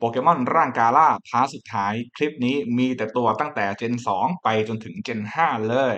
โปเกมอนร่างกาล่าพาร์ทสุดท้าย คลิปนี้มีแต่ตัวตั้งแต่เจน 2 ไปจนถึงเจน 5 เลย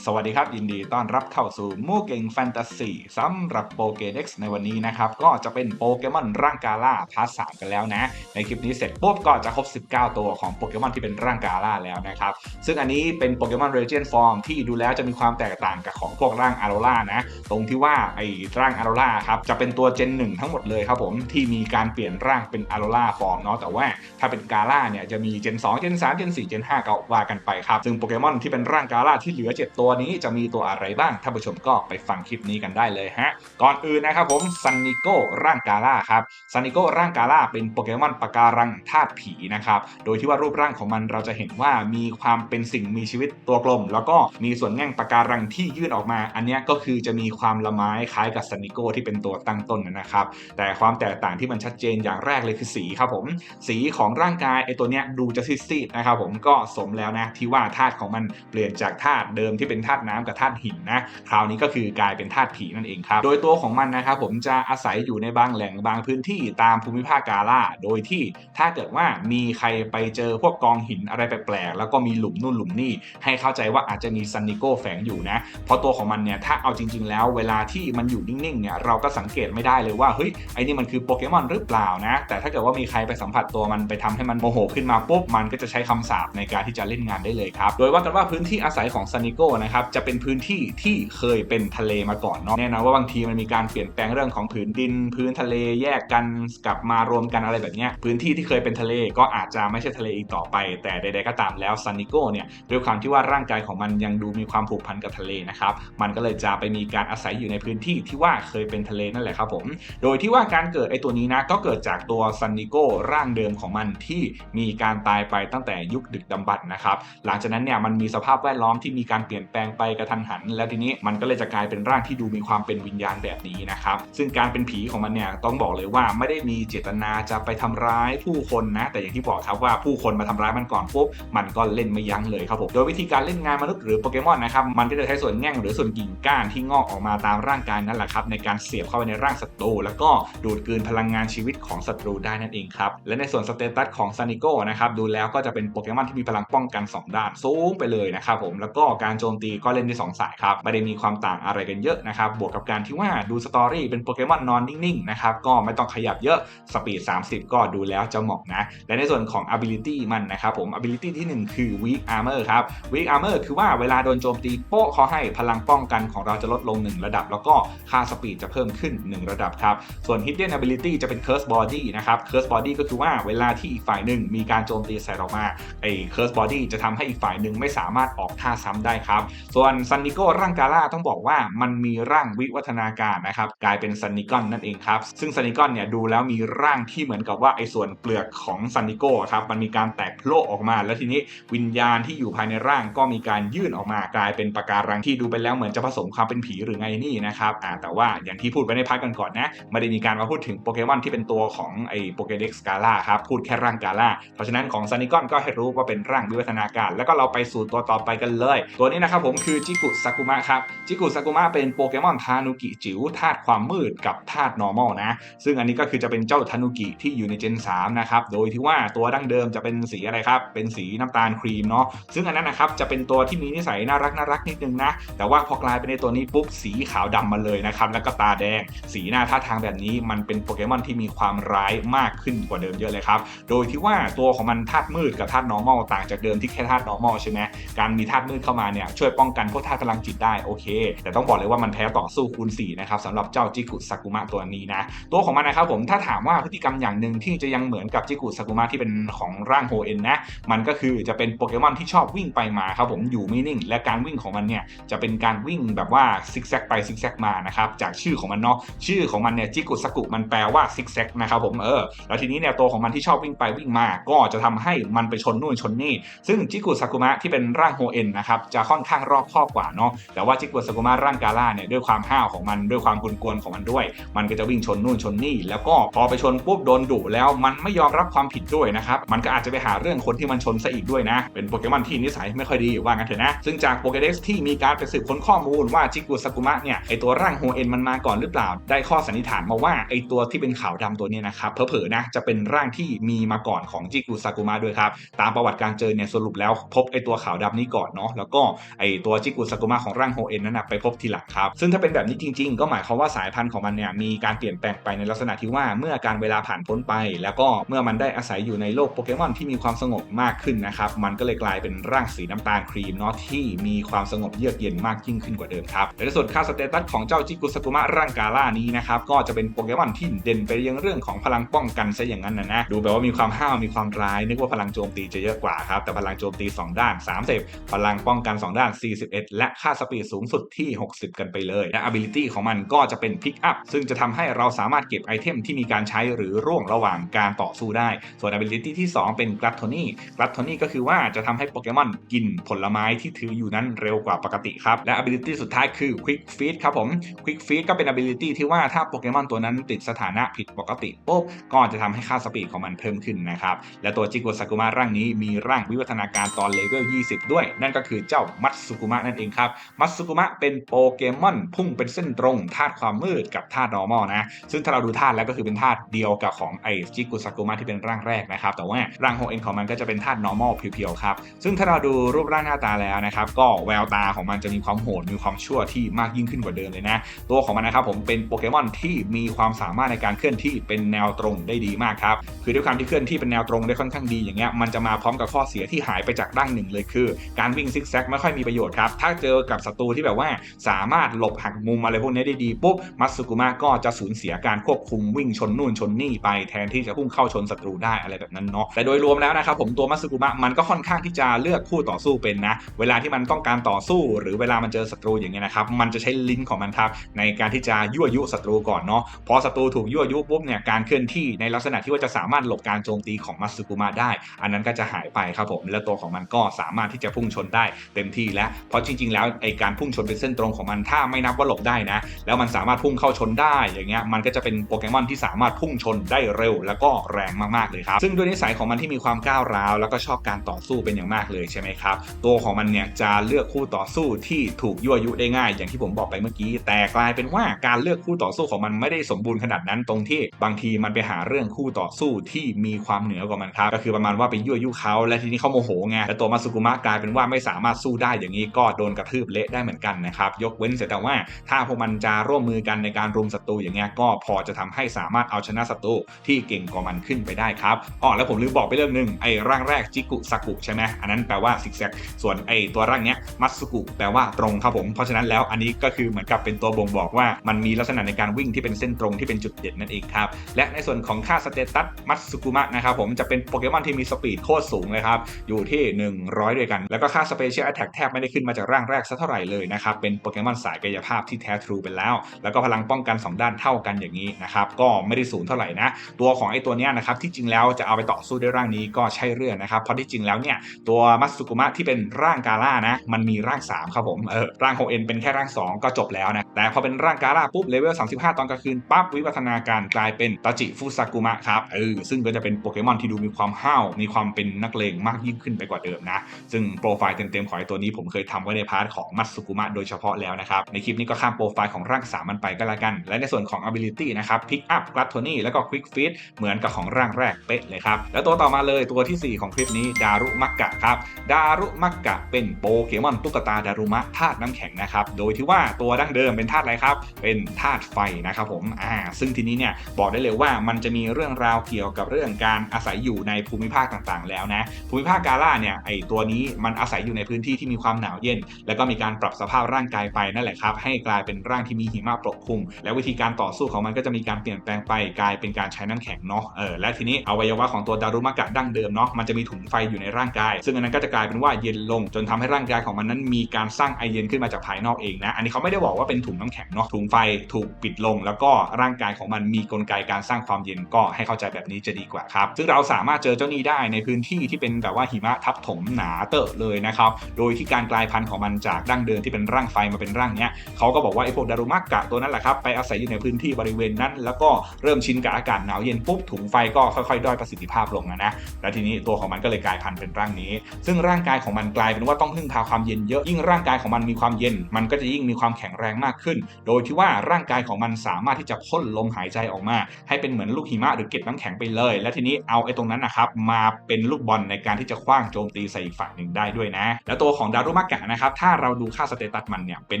สวัสดีครับ ยินดีต้อนรับเข้าสู่มู่เก่งแฟนตาซีสำหรับโปเกเด็กในวันนี้นะครับ ก็จะเป็นโปเกมอนร่างกาล่าพาร์ทสามกันแล้วนะ ในคลิปนี้เสร็จปุ๊บก็จะครบ 19 ตัวของโปเกมอนที่เป็นร่างกาล่าแล้วนะครับ ซึ่งอันนี้เป็นโปเกมอนเรเจนฟอร์มที่ดูแล้วจะมีความแตกต่างกับของพวกร่างอาโรล่านะ ตรงที่ว่าไอ้ร่างอาโรล่าครับจะเป็นตัวเจนหนึ่งทั้งหมดเลยครับผมที่มีการเปลี่ยนร่างเป็นอาโรล่าฟอร์มเนาะแต่ว่าถ้าเป็นกาล่าเนี่ยจะมีเจน2เจน3เจน4เจน5ก็ว่ากันไปครับซึ่งโปเกมอนที่เป็นร่างกาล่าที่เหลือ 7 ตัวนี้จะมีตัวอะไรบ้างท่านผู้ชมก็ไปฟังคลิปนี้กันได้เลยฮะ ก่อนอื่นนะครับผมซันนิโก้ร่างกาล่าครับซันนิโก้ร่างกาล่าเป็นโปเกมอนปะการังธาตุผีนะครับ โดยที่ว่ารูปร่างของมันเราจะเห็นว่ามีความเป็นสิ่งมีชีวิตตัวกลม แล้วก็มีส่วนแง่งปะการังที่ยื่นออกมา อันเนี้ยก็คือจะมีความละไม้คล้ายกับซันนิโก้ที่เป็นตัวตั้งต้นนะครับ แต่ความแตกต่างที่มันชัดเจนอย่างแรกเลยคือสีครับผม สีของร่างกายไอตัวเนี้ยดูจะซีดๆนะครับผมก็สมแล้วนะที่ว่าธาตุของมันเปลี่ยนจากธาตุเดิมที่เป็นธาตุน้ำกับธาตุหินนะคราวนี้ก็คือกลายเป็นธาตุผีนั่นเองครับ โดยตัวของมันนะครับผมจะอาศัยอยู่ในบางแหล่งบางพื้นที่ตามภูมิภาคกาล่า โดยที่ถ้าเกิดว่ามีใครไปเจอพวกกองหินอะไรแปลกๆแล้วก็มีหลุมนู่นหลุมนี่ให้เข้าใจว่าอาจจะมีซันนิโกแฝงอยู่นะเพราะตัวของมันเนี่ยถ้าเอาจริง ๆ แล้ว เวลาที่มันอยู่นิ่งๆเนี่ยเราก็สังเกตไม่ได้เลยว่าเฮ้ยไอ้นี่มันคือโปเกมอนหรือเปล่านะ แต่ถ้าเกิดว่ามีใครไปสัมผัสตัวมันไปทำให้มันโมโหขึ้นมาปุ๊บมันก็จะใช้คำสาปในการที่จะเล่นงานได้เลยครับโดยว่ากันว่าพื้นที่อาศัยของซันนิโกนะครับจะเป็นพื้นที่ที่เคยเป็นทะเลมาก่อนเนาะแน่นอนว่าบางทีมันมีการเปลี่ยนแปลงเรื่องของผืนดิน พื้นทะเลแยกกันกลับมารวมกันอะไรแบบเนี้ยพื้นที่ที่เคยเป็นทะเลก็อาจจะไม่ใช่ทะเลอีกต่อไป แต่ใดๆก็ตามแล้วซันนิโกเนี่ยด้วยความที่ว่าร่างกายของมันยังดูมีความผูกพันกับทะเลนะครับมันก็เลยจะไปมีการอาศัยอยู่ในพื้นที่ที่ว่าเคยเป็นทะเลนั่นแหละครับผมโดยที่ว่าการเกิดไอตัวนี้นะก็เกิดจากตัวซันนิโกร่างเดิมของมันที่มีการตายไปตั้งแต่ยุคดึกดำบรรพ์นะครับหลังจากนั้นเนี่ยมันมีสภาพแวดล้อมที่มีการเปลี่ยนแปลงไปกระทันหัน แล้วทีนี้มันก็เลยจะกลายเป็นร่างที่ดูมีความเป็นวิญญาณแบบนี้นะครับ ซึ่งการเป็นผีของมันเนี่ยต้องบอกเลยว่าไม่ได้มีเจตนาจะไปทำร้ายผู้คนนะ แต่อย่างที่บอกครับว่าผู้คนมาทำร้ายมันก่อนปุ๊บมันก็เล่นไม่ยั้งเลยครับผมโดยวิธีการเล่นงานมนุษย์หรือโปเกมอนนะครับมันก็จะใช้ส่วนแง่งหรือส่วนกิ่งก้านที่งอกออกมาตามร่างกายนั่นแหละครับในการเสียบเข้าไปในร่างศัตรูแล้วก็ดูดกลืนพลังงานชีวิตของศัตรูได้นั่นเองครับและในส่วนสเตตัสของซานิโกนะครับดูแล้วก็จะเป็นโปเกมอนที่มีพลังป้องกัน 2 ด้านสูงไปเลยนะครับผมแล้วก็การโจมตีก็เล่นได้ 2 สายครับ ไม่ได้มีความต่างอะไรกันเยอะนะครับ บวกกับการที่ว่าดูสตอรี่เป็นโปเกมอนนอนนิ่งๆนะครับ ก็ไม่ต้องขยับเยอะ สปีด 30 ก็ดูแล้วจะเหมาะนะ และในส่วนของ ability มันนะครับผม ability ที่ 1 คือ weak armor ครับ weak armor คือว่าเวลาโดนโจมตีโป๊ะเขาให้พลังป้องกันของเราจะลดลง 1 ระดับ แล้วก็ค่าสปีดจะเพิ่มขึ้น 1 ระดับครับ ส่วน hidden ability จะเป็น curse body นะครับ curse body ก็คือว่าเวลาที่อีกฝ่ายหนึ่งมีการโจมตีใส่เรามาไอ้ curse body จะทำให้อีกฝ่ายหนึ่งไม่สามารถออกท่าซ้ำได้ครับส่วนซันนิโกร่างกาล่าต้องบอกว่ามันมีร่างวิวัฒนาการนะครับกลายเป็นซันนิกอนนั่นเองครับ ซึ่งซันนิกอนเนี่ยดูแล้วมีร่างที่เหมือนกับว่าไอ้ส่วนเปลือกของซันนิโกครับมันมีการแตกโผล่ออกมา แล้วทีนี้วิญญาณที่อยู่ภายในร่างก็มีการยื่นออกมากลายเป็นปะการังที่ดูไปแล้วเหมือนจะผสมความเป็นผีหรือไงนี่นะครับอ่าแต่ว่าอย่างที่พูดไปในพักกันก่อนนะไม่ได้มีการมาพูดถึงโปเกมอนที่เป็นตัวของไอ้โปเกเด็กซ์กาล่าครับพูดแค่ร่างกาล่าเพราะฉะนั้นของซันนิกอนก็ให้รู้ว่าเป็นร่างวิวัฒนาการ แล้วก็เราไปสู่ตัวต่อไปกันเลย ตัวนี้นะครับผมคือจิกุซากุมะครับ จิกุซากุมะเป็นโปเกมอนทานุกิจิ๋วธาตุความมืดกับธาตุ normal นะ ซึ่งอันนี้ก็คือจะเป็นเจ้าทานุกิที่อยู่ในเจน 3 นะครับ โดยที่ว่าตัวดั้งเดิมจะเป็นสีอะไรครับ เป็นสีน้ำตาลครีมเนาะ ซึ่งอันนั้นนะครับจะเป็นตัวที่มีนิสัยน่ารักน่ารักนิดนึงนะ แต่ว่าพอกลายเป็นในตัวนี้ปุ๊บสีขาวดำมาเลยนะครับ แล้วก็ตาแดง สีหน้าท่าทางแบบนี้มันเป็นโปเกมอนที่มีความร้ายมากขึ้นกว่าเดิมเยอะเลยครับ โดยที่ว่าตัวของมันธาตุมืดกับธาตุ normal ต่างจากเดิมที่แค่ธาตุ normal ใช่ไหมการมีธาตุมืดเข้ามาเนี่ยช่วยป้องกันพวกธาตุพลังจิตได้โอเค แต่ต้องบอกเลยว่ามันแพ้ต่อสู้คูณ4นะครับสำหรับเจ้าจิกุซากุมะตัวนี้นะ ตัวของมันนะครับผมถ้าถามว่าพฤติกรรมอย่างหนึ่งที่จะยังเหมือนกับจิกุซากุมะที่เป็นของร่างโฮเอ็นนะมันก็คือจะเป็นโปเกมอนที่ชอบวิ่งไปมาครับผมอยู่ไม่นิ่ง และการวิ่งของมันเนี่ยจะเป็นการวิ่งแบบว่าซิกแซกไปซิกแซกมานะครับจากชื่อของมันเนาะชื่อของมันเนี่ยจิกุซากุมันแปลว่าซิกแซกนะครับผมเออแล้วทีนี้เนี่ยตัวของมันที่ชอบวิ่งไปวิ่งมาก็จะทำให้มันไปชนนู่นชนนี่ ซึ่งจิกุซากุมะที่เป็นร่างโฮเอ็นนะครับจะค่อนข้างรอบคอบกว่าเนาะแต่ว่าจิกุสกุมาร่างกาล่าเนี่ยด้วยความห้าวของมันด้วยความกวนของมันด้วย มันก็จะวิ่งชนนู่นชนนี่ แล้วก็พอไปชนปุ๊บโดนดุแล้วมันไม่ยอมรับความผิดด้วยนะครับมันก็อาจจะไปหาเรื่องคนที่มันชนซะอีกด้วยนะ เป็นโปเกมอนที่นิสัยไม่ค่อยดีว่างั้นเถอะนะ ซึ่งจากโปเกเด็กซ์ที่มีการไปสืบค้นข้อมูลว่าจิกุสกุมะเนี่ยไอตัวร่างโฮเอ็นมันมาก่อนหรือเปล่า ได้ข้อสันนิษฐานมาว่าไอตัวที่เป็นขาวดำตัวนี้นะครับเผลอๆนะจะเป็นร่างที่มีมาก่อนของจิกุสกุมะด้วยครับตามประวัติการเจอเนี่ยสรุปแล้วพบไอตัวขาวดำนี้ก่อนเนาะแล้วก็ไอตัวจิกุสกุมะของร่างโฮเอ็นนั้นนะไปพบทีหลังครับ ซึ่งถ้าเป็นแบบนี้จริง ๆ ก็หมายความว่าสายพันธุ์ของมันเนี่ยมีการเปลี่ยนแปลงไปในลักษณะที่ว่าเมื่อการเวลาผ่านพ้นไป แล้วก็เมื่อมันได้อาศัยอยู่ในโลกโปเกมอนที่มีความสงบมากขึ้นนะครับมันก็เลยกลายเป็นร่างสีน้ำตาลครีมเนาะที่มีความสงบเยือกเย็นมากยิ่งขึ้นกว่าเดิมครับแต่ในส่วนค่าสเตตัสของเจ้าจิกุสกุมะร่างกาล่านี้นะครับก็จะเป็นโปเกมอนที่เด่นไปยังเรื่องของพลังป้องกันซะอย่างนั้นนะนะดูแบบว่ามีความห้าวมีความร้ายนึกว่าพลังโจมตีจะเยอะกว่าครับแต่พลังโจมตี 2 ด้าน30พลังป้องกัน 2 ด้าน41 และค่าสปีดสูงสุดที่ 60 กันไปเลย และ ability ของมันก็จะเป็นพิกอัพซึ่งจะทำให้เราสามารถเก็บไอเทมที่มีการใช้หรือร่วงระหว่างการต่อสู้ได้ ส่วน ability ที่ 2 เป็นกรัตโทนี่กรัตโทนี่ก็คือว่าจะทำให้โปเกมอนกินผลไม้ที่ถืออยู่นั้นเร็วกว่าปกติครับ และ ability สุดท้ายคือ quick feed ครับผม quick feed ก็เป็น ability ที่ว่าถ้าโปเกมอนตัวนั้นติดสถานะผิดปกติปุ๊บก็จะทำให้ค่าสปีดของมันเพิ่มขึ้นนะครับ และตัวจิโกซากุมะร่างนี้มีร่างวิวัฒนาการตอนเลเวล 20 ด้วย นั่นก็คือเจ้ามัตสกุมะนั่นเองครับมัตสึกุมะเป็นโปเกมอนพุ่งเป็นเส้นตรงธาตุความมืดกับธาตุ normal นะซึ่งถ้าเราดูธาตุแล้วก็คือเป็นธาตุเดียวกับของไอจิกซากุมะที่เป็นร่างแรกนะครับแต่ว่าร่างโฮเอ็นของมันก็จะเป็นธาตุ normal เพียวๆครับซึ่งถ้าเราดูรูปร่างหน้าตาแล้วนะครับก็แววตาของมันจะมีความโหดมีความชั่วที่มากยิ่งขึ้นกว่าเดิมเลยนะตัวของมันนะครับผมเป็นโปเกมอนที่มีความสามารถในการเคลื่อนที่เป็นแนวตรงได้ดีมากครับคือด้วยความที่เคลื่อนที่เป็นแนวตรงได้ค่อนข้างดีอย่างเงี้ยมันจะมาพร้อมกับข้อเสียที่หายไปจากร่างหนึ่งเลยคือ การวิ่งซิกแซกไม่ค่อยมีประโยชน์ครับ ถ้าเจอกับศัตรูที่แบบว่าสามารถหลบหักมุมอะไรพวกนี้ได้ดีปุ๊บมัตสึกุมะก็จะสูญเสียการควบคุมวิ่งชนนู่นชนนี่ไปแทนที่จะพุ่งเข้าชนศัตรูได้อะไรแบบนั้นเนาะแต่โดยรวมแล้วนะครับผมตัวมัตสึกุมะมันก็ค่อนข้างที่จะเลือกคู่ต่อสู้เป็นนะ เวลาที่มันต้องการต่อสู้ หรือเวลามันเจอศัตรูอย่างเงี้ยนะครับมันจะใช้ลิ้นของมันครับในการที่จะยั่วยุศัตรูก่อนเนาะพอศัตรูถูกยั่วยุปุ๊บเนี่ยการเคลื่อนที่ในลักษณะที่ว่าจะสามารถหลบการโจมตีของมัตสึกุมะได้ อันนั้นก็จะหายไปครับผมและตัวของมันก็สามารถที่จะพุ่งชนได้เต็มที่แล้วเพราะจริง ๆ แล้วไอการพุ่งชนเป็นเส้นตรงของมันถ้าไม่นับว่าหลบได้นะ แล้วมันสามารถพุ่งเข้าชนได้อย่างเงี้ยมันก็จะเป็นโปเกมอนที่สามารถพุ่งชนได้เร็ว แล้วก็แรงมากๆเลยครับ ซึ่งด้วยนิสัยของมันที่มีความก้าวร้าว แล้วก็ชอบการต่อสู้เป็นอย่างมากเลยใช่ไหมครับตัวของมันเนี่ยจะเลือกคู่ต่อสู้ที่ถูกยั่วยุได้ง่าย อย่างที่ผมบอกไปเมื่อกี้ แต่กลายเป็นว่าการเลือกคู่ต่อสู้ของมันไม่ได้สมบูรณ์ขนาดนั้นตรงที่บางทีมันไปหาเรื่องคู่ต่อสู้ที่มีความเหนือกว่ามันครับก็คือประมาณว่าไปยั่วยุเขาและทีนี้เขาโมโหไงแล้วตัวมาสุกุมะกลายเป็นว่าไม่สามารถสู้ได้อย่างนี้ก็โดนกระทืบเละได้เหมือนกันนะครับ ยกเว้นเสียแต่ว่าถ้าพวกมันจะร่วมมือกันในการรุมศัตรูอย่างเงี้ยก็พอจะทำให้สามารถเอาชนะศัตรูที่เก่งกว่ามันขึ้นไปได้ครับอ๋อแล้วผมลืมบอกไปเรื่องหนึ่งไอ้ร่างแรกจิกุซากุใช่ไหมอันนั้นแปลว่าซิกแซกส่วนไอ้ตัวร่างเนี้ยมัตสึกุแปลว่าตรงครับผมเพราะฉะนั้นแล้วอันนี้ก็คือเหมือนกับเป็นตัวบ่งบอกว่ามันมีลักษณะในการวิ่งที่เป็นเส้นตรงที่เป็นจุดเด่นนั่นเองครับและในส่วนของค่าสเตตัสมัตสึกุมะนะครับผมจะเป็นโปเกมอนที่มีสปีดโคตรสูงเลยครับอยู่ที่ 100 ด้วยกัน แล้วก็ค่าสเปเชียลแอตแทกแทบไม่ได้ขึ้นมาจากร่างแรกสักเท่าไหร่เลยนะครับเป็นโปเกมอนสายกายภาพที่แท้ทรูไปแล้ว แล้วก็พลังป้องกัน 2 ด้านเท่ากันอย่างนี้นะครับก็ไม่ได้สูงเท่าไหร่นะตัวของไอ้ตัวเนี้ยนะครับที่จริงแล้วจะเอาไปต่อสู้ด้วยร่างนี้ก็ใช่เรื่องนะครับเพราะที่จริงแล้วเนี่ยตัวมัตสึกุมะที่เป็นร่างกาล่านะมันมีร่าง 3 ครับผมเออร่างของเอ็นเป็นแค่ร่าง 2 ก็จบแล้วนะแต่พอเป็นร่างกาล่าปุ๊บเลเวล35 ตอนกลางคืนปั๊บวิวัฒนาการกลายเป็นตาจิฟุซากุมะครับเออซึ่งก็จะเป็นโปเกมอนที่ดูมีความห้าวมีความเป็นนักเลงมากยิ่งขึ้นไปกว่าเดิมนะซึ่งโปรไฟล์เต็มๆของไอ้ตัวนี้ผมเคยทำไว้ในพาร์ทของมัตสึกุมะโดยเฉพาะแล้วนะครับ ในคลิปนี้ก็ข้ามโปรไฟล์ของร่าง3มันไปก็แล้วกัน และในส่วนของ ability นะครับ pick up g l u t t o n y แล้วก็ quick feed เหมือนกับของร่างแรกเป๊ะเลยครับ แล้วตัวต่อมาเลยตัวทีสี่ 4 ของคลิปนี้ดารุมักกะครับดารุมักกะเป็นโปเกมอนตุ๊กตาดารุมะธาตุน้ำแข็งนะครับโดยที่ว่าตัวดั้งเดิมเป็นธาตุอะไรครับ เป็นธาตุไฟนะครับผมอ่าซึ่งทีนี้เนี่ยบอกได้เลยว่ามันจะมีเรื่องราวเกี่ยวกับเรื่องการอาศัยอยู่ในภูมิภาคต่างๆ แล้วนะภูมิภาคกาล่าเนี่ยไอตัวนี้มันอาศัยอยู่ในพื้นที่ที่มีความหนาวเย็น แล้วก็มีการปรับสภาพร่างกายไปนั่นแหละครับให้กลายเป็นร่างที่มีหิมะปกคลุม แล้ววิธีการต่อสู้ของมันก็จะมีการเปลี่ยนแปลงไปกลายเป็นการใช้น้ำแข็งเนาะเออและทีนี้อวัยวะของตัวดารุมะกะดั้งเดิมเนาะมันจะมีถุงไฟอยู่ในร่างกาย ซึ่งอันนั้นก็จะกลายเป็นว่าเย็นลง จนทำให้ร่างกายของมันนั้นมีการสร้างไอเย็นขึ้นมาจากภายนอกเองนะอันนี้เขาไม่ได้บอกว่าเป็นถุงน้ำแข็งเนาะถุงไฟถูกปิดลง แล้วก็ร่างกายของมันมีกลไกการสร้างความเย็นก็ให้เข้าใจแบบนี้จะดีกว่าครับซึ่งเราสามารถเจอเจ้านี้ได้ในพื้นที่ที่เป็นแบบว่าหิมะทับถมหนาเตอะเลยนะครับโดยที่การกลายพันธุ์ของมันจากดั้งเดิมที่เป็นร่างไฟมาเป็นร่างเนี้ยเขาก็บอกว่าไอ้พวกดารุมะกะตัวนั้นแหละครับไปอาศัยอยู่ในพื้นที่บริเวณนั้น แล้วก็เริ่มชินกับอากาศหนาวเย็นปุ๊บถุงไฟก็ค่อยๆด้อยประสิทธิภาพลงนะนะแล้วทีนี้ตัวของมันก็เลยกลายพันธุ์เป็นร่างนี้ ซึ่งร่างกายของมันกลายเป็นว่าต้องพึ่งพาความเย็นเยอะยิ่งร่างกายของมันมีความเย็น มันก็จะยิ่งมีความแข็งแรงมากขึ้น โดยที่ว่าร่างกายของมันสามารถที่จะพ่นลมหายใจออกมา ให้เป็นเหมือนลูกหิมะหรือเกล็ดน้ำแข็งไปเลย และทีนี้เอาไอ้ตรงนั้นนะครับมาเป็นลูกบอลในการที่จะคว้างโจมตีใส่อีกฝั่งหนึ่งได้ด้วยนะ แล้วตัวของดารุมะกะนะครับ ถ้าเราดูค่าสเตตัสมันเนี่ย เป็น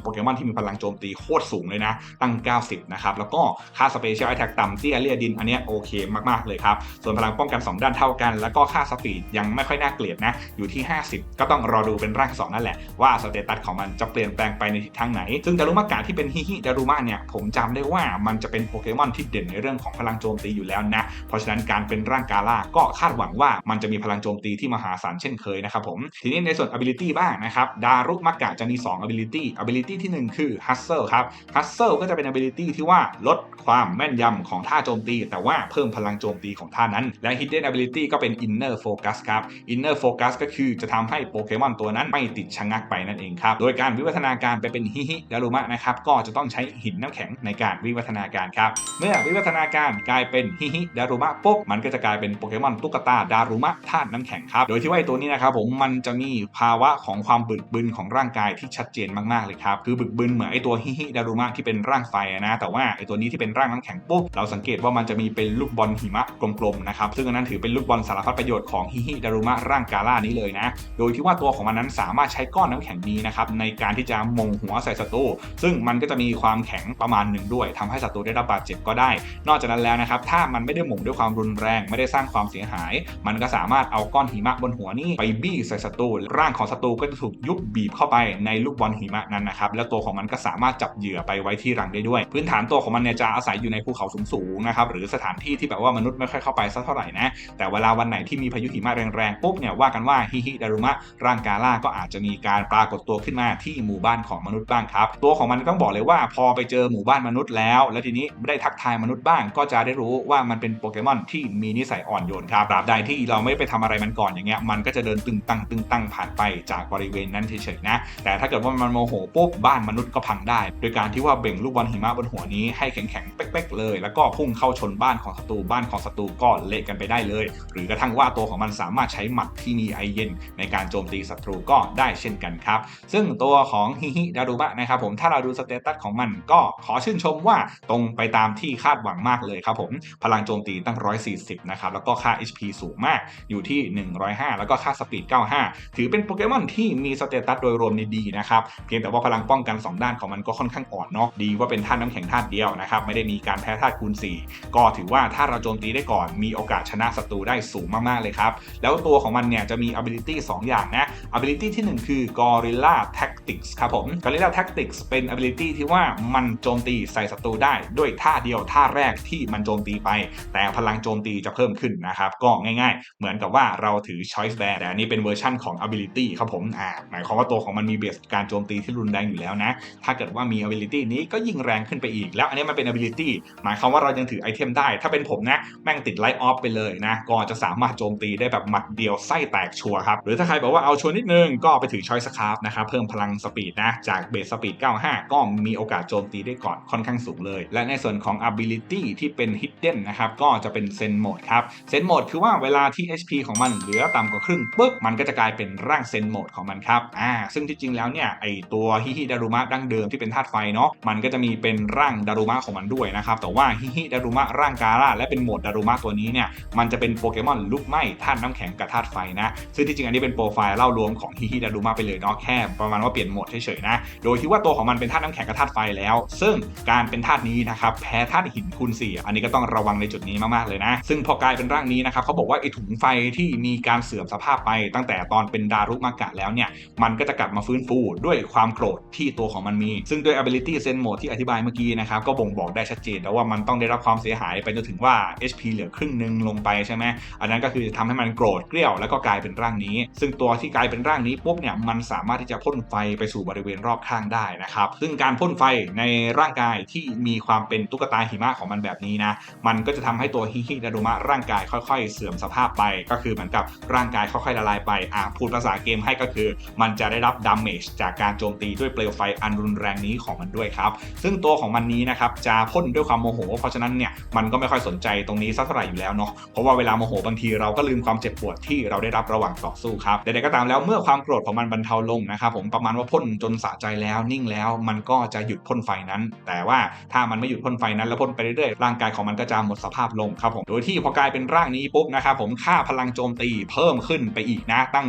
โปเกมอนที่มีพลังโจมตีโคตรสูงเลยนะ ตั้ง 90 นะครับ แล้วก็ค่าสเปเชียลแอ t แทกต่ำเตี้ยเลียดิน อันนี้โอเคมาก ๆ เลยครับ ส่วนพลังป้องกัน 2 ด้านเท่ากัน แล้วก็ค่าสปีดยังไม่ค่อยน่าเกลียดนะ อยู่ที่ 50 ก็ต้องรอดูเป็นร่าง2นั่นแหละ ว่าสเตตัสของมันจะเปลี่ยนแปลงไปในทิศทางไหน ซึ่งดารุมะกะที่เป็นฮิฮิดารุมะเนี่ย ผมจำได้ว่ามันจะเป็นโปเกมอนที่เด่นในเรื่องของพลังโจมตีอยู่แล้วนะ เพราะฉะนั้นการเป็นร่างกาล่าก็คาดหวังว่ามันจะมีพลังโจมตีที่มหาศาลเช่นเคยนะครับผมทีนี้ในส่วน ability บ้างนะครับดารุมะกกะจะมี 2 ability ability ที่ 1 คือ hustle ครับ hustle ก็จะเป็น ability ที่ว่าลดความแม่นยำของท่าโจมตี แต่ว่าเพิ่มพลังโจมตีของท่านั้น และ hidden ability ก็เป็น inner focus ครับ inner focus ก็คือจะทำให้โปเกมอนตัวนั้นไม่ติดชะงักไปนั่นเองครับ โดยการวิวัฒนาการไปเป็นฮิฮิดารุมะนะครับก็จะต้องใช้หินน้ำแข็งในการวิวัฒนาการครับเมื่อวิวัฒนาการกลายเป็นฮิฮิดารุมะปุ๊บมันก็จะกลายเป็นโปเกมอนตุ๊กตาดารุมะธาตุน้ำแข็งครับโดยที่ว่าตัวนี้นะครับผมมันจะมีภาวะของความบึึกบึนของร่างกายที่ชัดเจนมากๆเลยครับคือบึกบึนเหมือนไอตัวฮิฮิดารุมะที่เป็นร่างไฟนะแต่ว่าไอตัวนี้ที่เป็นร่างน้ำแข็งปุ๊บเราสังเกตว่ามันจะมีเป็นลูกบอลหิมะกลมๆนะครับซึ่งอันนั้นถือเป็นลูกบอลสารพัดประโยชน์ของฮิฮิดารุมะร่างกาล่านี้เลยนะโดยที่ว่าตัวของมันนั้นสามารถใช้ก้อนน้ำแข็งนี้นะครับในการที่จะมงหัวใส่ศัตรูซึ่งมันก็จะมีความแข็งประมาณหนึ่งด้วยทำให้ศัตรูได้รับบาดเจ็บก็ได้ นอกจากนั้นแล้วนะครับถ้ามันไม่ได้หมงด้วยความรุนแรงไม่ได้สร้างความเสียหาย มันก็สามารถเอาก้อนหิมะบนหัวนี่ไปบี้ใส่ศัตรูร่างของศัตรูก็จะถูกยุบบีบเข้าไปในลูกบอลหิมะนั้นนะครับแล้วตัวของมันก็สามารถจับเหยื่อไปไว้ที่รังได้ด้วย พื้นฐานตัวของมันเนี่ยจะอาศัยอยู่ในภูเขาสูงๆนะครับหรือสถานที่ที่แบบว่ามนุษย์ไม่ค่อยเข้าไปสักเท่าไหร่นะแต่เวลาวันไหนที่มีพายุหิมะแรงๆปุ๊บเนี่ยว่ากันว่าฮิฮิดารุมะร่างกาล่าก็อาจจะมีการปรากฏตัวขึ้นมาที่หมู่บ้านของมนุษย์บ้างครับตัวของมันต้องบอกเลยว่าพอไปเจอหมู่บ้านมนุษย์แล้ว แล้วทีนี้ไม่ได้ทักทายมนุษย์บ้าง ก็จะได้รู้ว่ามันเป็นโปเกมอนที่มีนิสัยอ่อนโยนครับตราบใดที่เราไม่ไปทำอะไรมันก่อนอย่างเงี้ยมันก็จะเดินตึงตังตึงตังผ่านไปจากบริเวณนั้นเฉยๆนะ แต่ถ้าเกิดว่ามันโมโหปุ๊บบ้านมนุษย์ก็พังได้ โดยการที่ว่าเบ่งลูกบอลหิมะบนหัวนี้ให้แข็งๆเป๊กๆเลย แล้วก็พุ่งเข้าชนบ้านของศัตรูบ้านของศัตรูก็เละกันไปได้เลย หรือกระทั่งว่าตัวของมันสามารถใช้หมัดที่มีไอเย็น ในการโจมตีศัตรูก็ได้เช่นกันครับ ซึ่งตัวของฮิฮิดารุบะนะครับผมถ้าเราดูสเตตัสของมันก็ขอชื่นชมว่าตรงไปตามที่คาดหวังมากเลยครับผมพลังโจมตีตั้ง 140 นะครับ แล้วก็ค่า HP สูงมากอยู่ที่ 105 แล้วก็ค่าสปีด 95 ถือเป็นโปเกมอนที่มีสเตตัสโดยรวมในดีนะครับ เพียงแต่ว่าพลังป้องกัน 2 ด้านของมันก็ค่อนข้างอ่อนเนาะดีว่าเป็นธาตุน้ำแข็งธาตุเดียวนะครับ ไม่ได้มีการแพ้ธาตุคูณ 4 ก็ถือว่าถ้าเราโจมตีได้ก่อนมีโอกาสชนะศัตรูได้สูงมากๆเลยครับ แล้วตัวของมันเนี่ยจะมี ability 2 อย่างนะ ability ที่ 1 คือ Gorilla Tactics ครับผม Gorilla Tactics เป็น ability ที่ว่ามันโจมตีใส่ศัตรูได้ด้วยท่าเดียวท่าแรกที่มันโจมตีไป แต่พลังโจมตีจะเพิ่มขึ้นนะครับ ก็ง่ายๆ เหมือนกับว่าเราถือ Choice Band แต่อันนี้เป็นเวอร์ชั่นของ ability ครับผมอ่าหมายความว่าตัวของมันมีเบสการโจมตีที่รุนแรงอยู่แล้วนะ ถ้าเกิดว่ามี ability นี้ก็ยิ่งแรงขึ้นไปอีก แล้วอันนี้มันเป็น ability หมายความว่าเรายังถือไอเทมได้ ถ้าเป็นผมนะแม่งติดไลท์ออฟไปเลยนะก็จะสามารถโจมตีได้แบบหมัดเดียวไส้แตกชัวร์ครับ หรือถ้าใครบอกว่าเอาชัวร์นิดนึงก็ไปถือ Choice Scarf นะครับเพิ่มพลังสปีดนะจากเบสสปีด 95 ก็มีโอกาสโจมตีได้ก่อนค่อนข้างสูงเลย และในส่วนของ ability ที่เป็น hidden นะครับก็จะเป็นเซนโหมดครับเซนโหมดคือว่าเวลาที่ HP ของมันเหลือต่ำกว่าครึ่งปุ๊บมันก็จะกลายเป็นร่างเซนโหมดของมันครับอ่าซึ่งที่จริงแล้วเนี่ยไอตัวฮิฮิดารุมะดั้งเดิมที่เป็นธาตุไฟเนาะมันก็จะมีเป็นร่างดารุมะของมันด้วยนะครับแต่ว่าฮิฮิดารุมะร่างกาล่าและเป็นโหมดดารุมะตัวนี้เนี่ยมันจะเป็นโปเกมอนลุกไหม้ธาตุน้ำแข็งกับธาตุไฟนะซึ่งที่จริงอันนี้เป็นโปรไฟล์เล่ารวมของฮิฮิดารุมะไปเลยเนาะแค่ประมาณว่าเปลี่ยนโหมดเฉยๆนะโดยที่ว่าตัวของมันเป็นธาตุน้ำแข็งกับธาตุไฟแล้ว ซึ่งการเป็นธาตุนี้นะครับแพ้ธาตุหินคูณ4อันนี้ก็ต้องระวังในจุดนี้มากๆเลยนะ ซึ่งพอกลายเป็นร่างนี้นะครับเขาบอกว่าไอ้ถุงไฟที่มีการเสื่อมสภาพไปตั้งแต่ตอนเป็นดารุมากะแล้วเนี่ยมันก็จะกลับมาฟื้นฟูด้วยความโกรธที่ตัวของมันมี ซึ่งด้วย ability Zen Mode ที่อธิบายเมื่อกี้นะครับ ก็บ่งบอกได้ชัดเจนแล้วว่ามันต้องได้รับความเสียหายไปจนถึงว่า HP เหลือครึ่งหนึ่งลงไปใช่ไหมอันนั้นก็คือทำให้มันโกรธเกลี้ยวแล้วก็กลายเป็นร่างนี้ ซึ่งตัวที่กลายเป็นร่างนี้ปุ๊บเนี่ยมันสามารถที่จะพ่นไฟไปสู่บริเวณรอบข้างได้นะครับ ซึ่งการพ่นไฟในร่างกายที่มีความเป็นตุ๊กตาหิมะของมันแบบนี้นะ มันก็จะทำให้ตัวฮิฮิดารุมะร่างกายค่อย ๆ เสื่อมสภาพไป ก็คือเหมือนกับร่างกายค่อยๆละลายไป อะพูดภาษาเกมให้ก็คือมันจะได้รับดาเมจจากการโจมตีด้วยเปลวไฟอันรุนแรงนี้ของมันด้วยครับ ซึ่งตัวของมันนี้นะครับจะพ่นด้วยความโมโห เพราะฉะนั้นเนี่ยมันก็ไม่ค่อยสนใจตรงนี้สักเท่าไหร่อยู่แล้วเนาะเพราะว่าเวลาโมโหบางทีเราก็ลืมความเจ็บปวดที่เราได้รับระหว่างต่อสู้ครับใดๆก็ตามแล้วเมื่อความโกรธของมันบรรเทาลงนะครับผมประมาณว่าพ่นจนสะใจแล้วนิ่งแล้วมันก็จะหยุดพ่นไฟนั้น แต่ว่าถ้ามันไม่หยุดพ่นไฟนั้นแล้วพ่นไปเรื่อยๆร่างกายของมันก็จะหมดสภาพลงครับผมโดยที่พอกลายเป็นร่างนี้ปุ๊บนะครับผมค่าพลังโจมตีเพิ่มขึ้นไปอีกนะตั้ง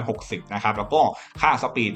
160นะครับแล้วก็ค่าสปีด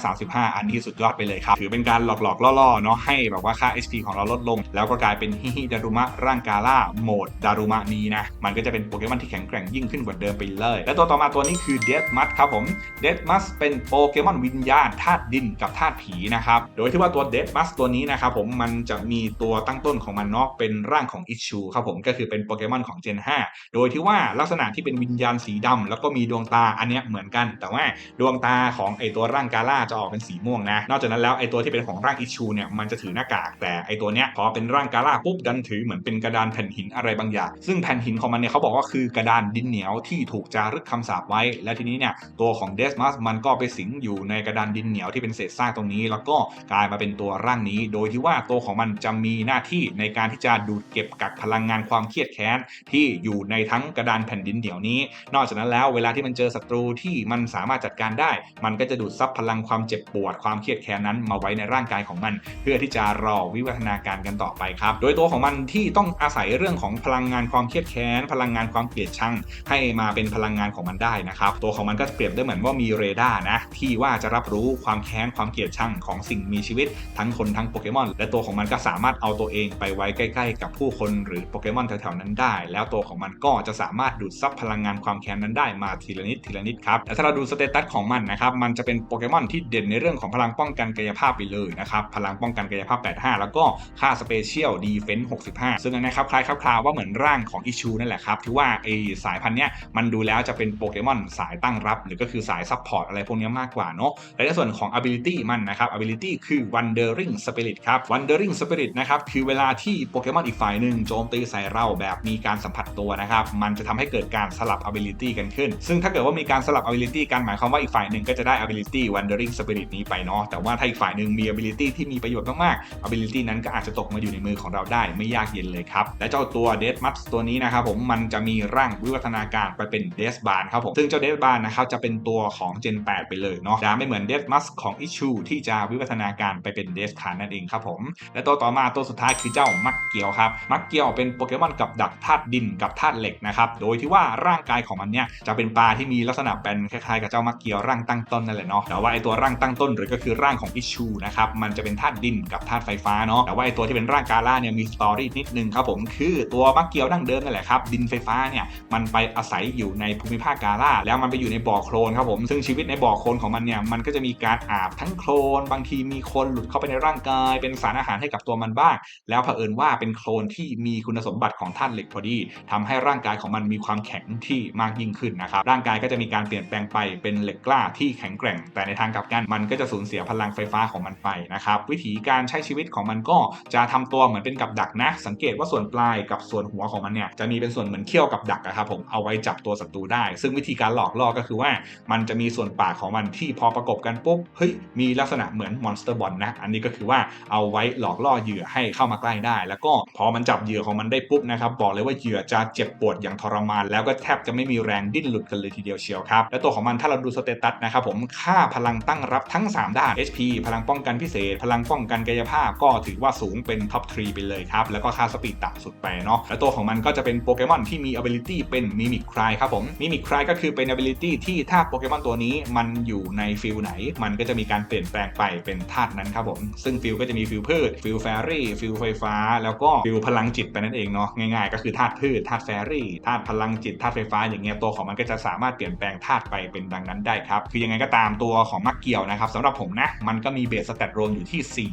135 อันนี้สุดยอดไปเลยครับ ถือเป็นการหลอกๆ ล่อๆ เนาะให้แบบว่าค่า HP ของเราลดลง แล้วก็กลายเป็นฮิฮิดารุมะร่างกาล่าโหมดดารุมะนี้นะ มันก็จะเป็นโปเกมอนที่แข็งแกร่งยิ่งขึ้นกว่าเดิมไปเลย และตัวต่อมาตัวนี้คือเดดมัสครับผมเดดมัสเป็นโปเกมอนวิญญาณธาตุดินกับธาตุผีนะครับ โดยที่ว่าตัวเดดมัสตัวนี้นะครับผมมันจะมีตัวตั้งต้นของมันเนาะเป็นร่างของอิชูครับผมก็คือเป็นโปเกมอนของเจน 5 โดยที่ว่าลักษณะที่เป็นวิญญาณสีดำแล้วก็มีดวงตาอันเนี้ยเหมือนกัน แต่ว่าดวงตาของไอตัวร่างกาล่าจะออกเป็นสีม่วงนะ นอกจากนั้นแล้วไอตัวที่เป็นของร่างอิชูเนี่ยมันจะถือหน้ากาก แต่ไอตัวเนี้ยพอเป็นร่างกาล่าปุ๊บดันถือเหมือนเป็นกระดานแผ่นหินอะไรบางอย่าง ซึ่งแผ่นหินของมันเนี่ยเขาบอกว่าคือกระดานดินเหนียวที่ถูกจารึกคำสาปไว้ และทีนี้เนี่ยตัวของเดสมัสมันก็ไปสิงอยู่ในกระดานดินเหนียวที่เป็นเศษซากตรงนี้ แล้วก็กลายมาเป็นตัวร่างนี้ โดยที่ว่าตัวของมันจะมีหน้าที่ในการที่จะดูดเก็บกักพลังงานความเครียดแค้นที่อยู่ในทั้งกระดานแผ่นดินเหนียวนี้ นอกจากนั้นแล้วเวลาที่มันเจอศัตรูที่มันสามารถจัดการได้มันก็จะดูดซับพลังความเจ็บปวดความเครียดแค้นนั้นมาไว้ในร่างกายของมัน เพื่อที่จะรอวิวัฒนาการกันต่อไปครับ โดยตัวของมันที่ต้องอาศัยเรื่องของพลังงานความเครียดแค้น พลังงานความเกลียดชังให้มาเป็นพลังงานของมันได้นะครับ ตัวของมันก็เปรียบได้เหมือนว่ามีเรดาร์นะที่ว่าจะรับรู้ความแค้นความเกลียดชังของสิ่งมีชีวิต ทั้งคนทั้งโปเกมอน และตัวของมันก็สามารถเอาตัวเองไปไว้ใกล้ ๆ กับผู้คนหรือโปเกมอนแถวๆนั้นได้ แล้วตัวของมันก็จะสามารถดูดซับพลังงานความแค้นนั้นได้มาทีละนิดทีละนิดครับและถ้าเราดูสเตตัสของมันนะครับมันจะเป็นโปเกมอนที่เด่นในเรื่องของพลังป้องกันกายภาพไปเลยนะครับพลังป้องกันกายภาพ 85 แล้วก็ค่าสเปเชียลดีเฟนส์65 ซึ่งนะครับคล้ายๆคราวว่าเหมือนร่างของอิชูนั่นแหละครับที่ว่าไอสายพันธุ์เนี้ยมันดูแล้วจะเป็นโปเกมอนสายตั้งรับ หรือก็คือสายซัพพอร์ตอะไรพวกนี้มากกว่าเนาะและในส่วนของ ability มันนะครับ ability คือ wandering spirit ครับ wandering spirit นะครับคือเวลาที่โปเกมอนอีกฝ่ายหนึ่งโจมตีใส่เราแบบมีการสัมผัสตัวนะครับมันจะทำให้เกิดการสลับ ability กันขึ้น ซึ่งถ้าเกิดว่ามีการสลับ ability กันหมายความว่าอีกฝ่ายหนึ่งก็จะได้ ability wandering spirit นี้ไปเนาะแต่ว่าถ้าอีกฝ่ายหนึ่งมี ability ที่มีประโยชน์มากๆ ability นั้นก็อาจจะตกมาอยู่ในมือของเราได้ไม่ยากเย็นเลยครับ และเจ้าตัว d e a d m u s ตัวนี้นะครับผมมันจะมีร่างวิวัฒนาการไปเป็น d e a t h b a r ครับผมซึ่งเจ้า d e a t h b a r นะครับจะเป็นตัวของ Gen 8 ไปเลยเนาะจะไม่เหมือน d e a t h m u s ของ Issue ที่จะวิวัฒนาการไปเป็น d e a t h ขานั่นเองครับผมและตัวต่อมาตัวสุดท้ายคือเจ้ามักเกียวครับมักเกียวเป็นโปเกมอนกับดักธาตุดินกับธาตุเหล็กนะครับโดยที่ว่าร่างกายของมันเนี่ยจะเป็นปลาที่มีลักษณะเป็นคล้ายๆกับเจ้ามักเกียวร่างตั้งต้นนั่นแหละเนาะแต่ว่าไอตัวร่างตั้งต้นหรือก็คือร่างของ Issue นะครับมันจะเป็นธาตุดินกับธาตุไฟฟ้าเนาะแต่ว่าไอตัวที่เป็นร่างกาล่าเนี่ยมีสตอรี่นิดนึงครับผมคือตัวมักเกียวดั้งเดิมนั่นแหละครับดินไฟฟ้าเนี่ยมันไปอาศัยอยู่ในภูมิภาคกาล่าแล้วมันไปอยู่ในบ่อโคลนครับผมซึ่งชีวิตในบ่อโคลนของมันเนี่ยมันก็จะมีการอาบทั้งโคลน บางทีมีโคลนหลุดเข้าไปในร่างกาย เป็นสารอาหารให้กับตัวมันบ้าง แล้วเผอิญว่าเป็นโคลนที่มีคุณสมบัติของธาตุเหล็กพอดีทำให้ร่างกายของมันมีความแข็งที่มากยิ่งขึ้นนะครับร่างกายก็จะมีการเปลี่ยนแปลงไปเป็นเหล็กกล้าที่แข็งแกร่ง แต่ในทางกลับกันมันก็จะสูญเสียพลังไฟฟ้าของมันไปนะครับวิธีการใช้ชีวิตของมันก็จะทำตัวเหมือนเป็นกับดักนะ สังเกตว่าส่วนปลายกับส่วนหัวของมันเนี่ยจะมีเป็นส่วนเหมือนเขี้ยวกับดักนะครับผมเอาไว้จับตัวศัตรูได้ ซึ่งวิธีการหลอกล่อก็คือว่า มันจะมีส่วนปากของมันที่พอประกบกันปุ๊บเฮ้ยมีลักษณะเหมือนมอนสเตอร์บอลนะอันนี้ก็คือว่าเอาไว้หลอกล่อเหยื่อให้เข้ามาใกล้ได้ แล้วก็พอมันจับเหยื่อของมันได้ปุ๊บนะครับบอกเลยว่าเหยื่อจะเจ็บปวดอย่างทรมาน แล้วก็แทบจะไม่มีแรงดิ้นหลุดกันเลยทีเดียวเชียวครับและตัวของมันถ้าเราดูสเตตัสนะครับผมค่าพลังตั้งรับทั้ง 3 ด้าน HP พลังป้องกันพิเศษ พลังป้องกันกายภาพก็ถือว่าสูงเป็นท็อปทรีไปเลยครับ แล้วก็ค่าสปีดต่ำสุดไปเนาะและตัวของมันก็จะเป็นโปเกมอนที่มี ability เป็นมิมิ c ครายครับผมมิมิ c ครายก็คือเป็น ability ที่ถ้าโปเกมอนตัวนี้มันอยู่ในฟิลไหน มันก็จะมีการเปลี่ยนแปลงไปเป็นธาตุนั้นครับผมซึ่งฟิลก็จะมีฟิลพืชฟิลแฟรี่ฟิลไฟฟ้า แล้วก็ฟิลพลังจิตไปนั่นเองเนาะง่ายๆ ก็คือธาตุพืชธาตุแฟรี่ธาตุพลังจิตธาตุไฟฟ้าอย่างเงี้ยตัวของมันก็จะสามารถเปลี่ยนแปลงธาตุไปเป็นดังนั้นได้ครับคือยังไงก็ตามตัวของมักเกี่ยวนะครับสำหรับผมนะ มันก็มีเบสสแตทรวมอยู่ที่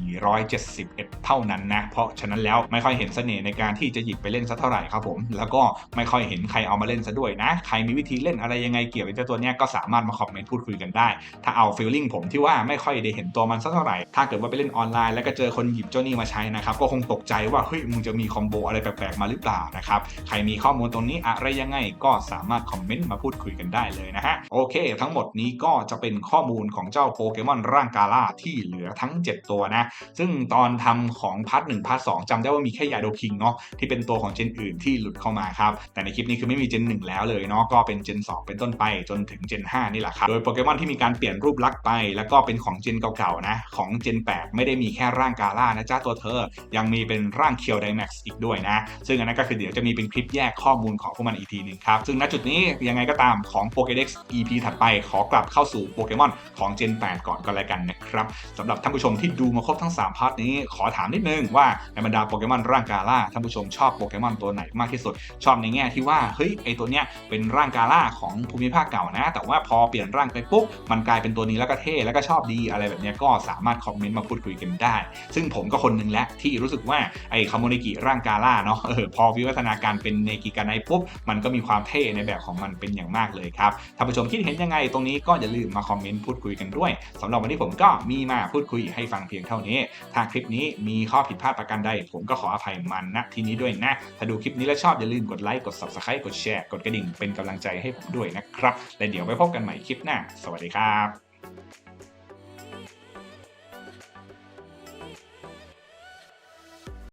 471 เท่านั้นนะ เพราะฉะนั้นแล้วไม่ค่อยเห็นเสน่ห์ในการที่จะหยิบไปเล่นสักเท่าไหร่ครับผม แล้วก็ไม่ค่อยเห็นใครเอามาเล่นซะด้วยนะ ใครมีวิธีเล่นอะไรยังไงเกี่ยวกับเจ้าตัวเนี้ยก็สามารถมาคอมเมนต์พูดคุยกันได้ ถ้าเอาฟีลลิ่งผมที่ว่าไม่ค่อยได้เห็นตัวมันสักเท่าไหร่ ถ้าเกิดว่าไปเล่นออนไลน์แล้วก็เจอคนหยิบเจ้านี่มาใช้นะครับ ก็คงตกใจว่าเฮ้ยมึงจะมีคอมโบอะไรแปลกๆมาหรือเปล่านะครับ ใครมีข้อมูลตรงนี้อะไรยังไงก็สามารถคอมเมนต์มาพูดคุยกันได้เลยนะฮะ โอเค ทั้งหมดนี้ก็จะเป็นข้อมูลของเจ้าโปเกมอนร่างกาล่าที่เหลือทั้ง 7 ตัวนะ ซึ่งตอนทำของพาร์ทหนึ่งพาร์ทสองจำได้ว่ามีแค่ยาโดคิงเนาะที่เป็นตัวของเจนอื่นที่หลุดเข้ามาครับ แต่ในคลิปนี้คือไม่มีเจน1แล้วเลยเนาะก็เป็นเจน 2 เป็นต้นไปจนถึงเจน 5 นี่แหละครับ โดยโปเกมอนที่มีการเปลี่ยนรูปลักษณ์ไป แล้วก็เป็นของเจนเก่าๆนะของเจน 8 ไม่ได้มีแค่ร่างกาล่านะจ้าตัวเธอ ยังมีเป็นร่างเคียวไดแม็กซ์อีกด้วยนะ ซึ่งอันนั้นก็คือเดี๋ยวจะมีเป็นคลิปแยกข้อมูลของพวกมันอีกทีหนึ่งครับซึ่งณจุดนี้ยังไงก็ตามของ Pokédex EP ถัดไปขอกลับเข้าสู่โปเกมอนของเจน 8 ก่อนก็แล้วกันนะครับสำหรับท่านผู้ชมที่ดูมาครบทั้ง 3 พาร์ทนี้ขอถามนิดนึงว่าในบรรดาโปเกมอนร่างกาล่าท่านผู้ชมชอบโปเกมอนตัวไหนมากที่สุด ชอบในแง่ที่ว่าเฮ้ยไอตัวเนี้ยเป็นร่างกาล่าของภูมิภาคเก่านะ แต่ว่าพอเปลี่ยนร่างไปปุ๊บมันกลายเป็นตัวนี้แล้วก็เท่แล้วก็ชอบดีอะไรแบบเนี้ยก็สามารถคอมเมนต์มาพูดคุยกันได้ ซึ่งผมก็คนหนึ่งแหละที่รู้สึกว่าไอคาโมเนกิร่างกาล่าเนาะเออพอวิวัฒนาการเป็นเนกิกาไนปุ๊บมันก็มีความเท่ในแบบของมันเป็นอย่างมากเลยครับท่านผู้ชมคิดเห็นยังไงตรงนี้ก็อย่าลืมมาคอมเมนต์พูดคุยกันด้วยสำหรับวันนี้ผมก็มีมาพูดคุยให้ฟังเพียงเท่านี้ ถ้าคลิปนี้มีข้อผิดพลาดประการใด ผมก็ขออภัยมันณที่นี้ด้วยนะ ถ้าดูคลิปนี้แล้วชอบอย่าลืมกดไลค์กด subscribe กดแชร์กดกระดิ่งเป็นกำลังใจให้ผมด้วยนะครับและเดี๋ยวไปพบกันใหม่คลิปหน้า สวัสดีครับ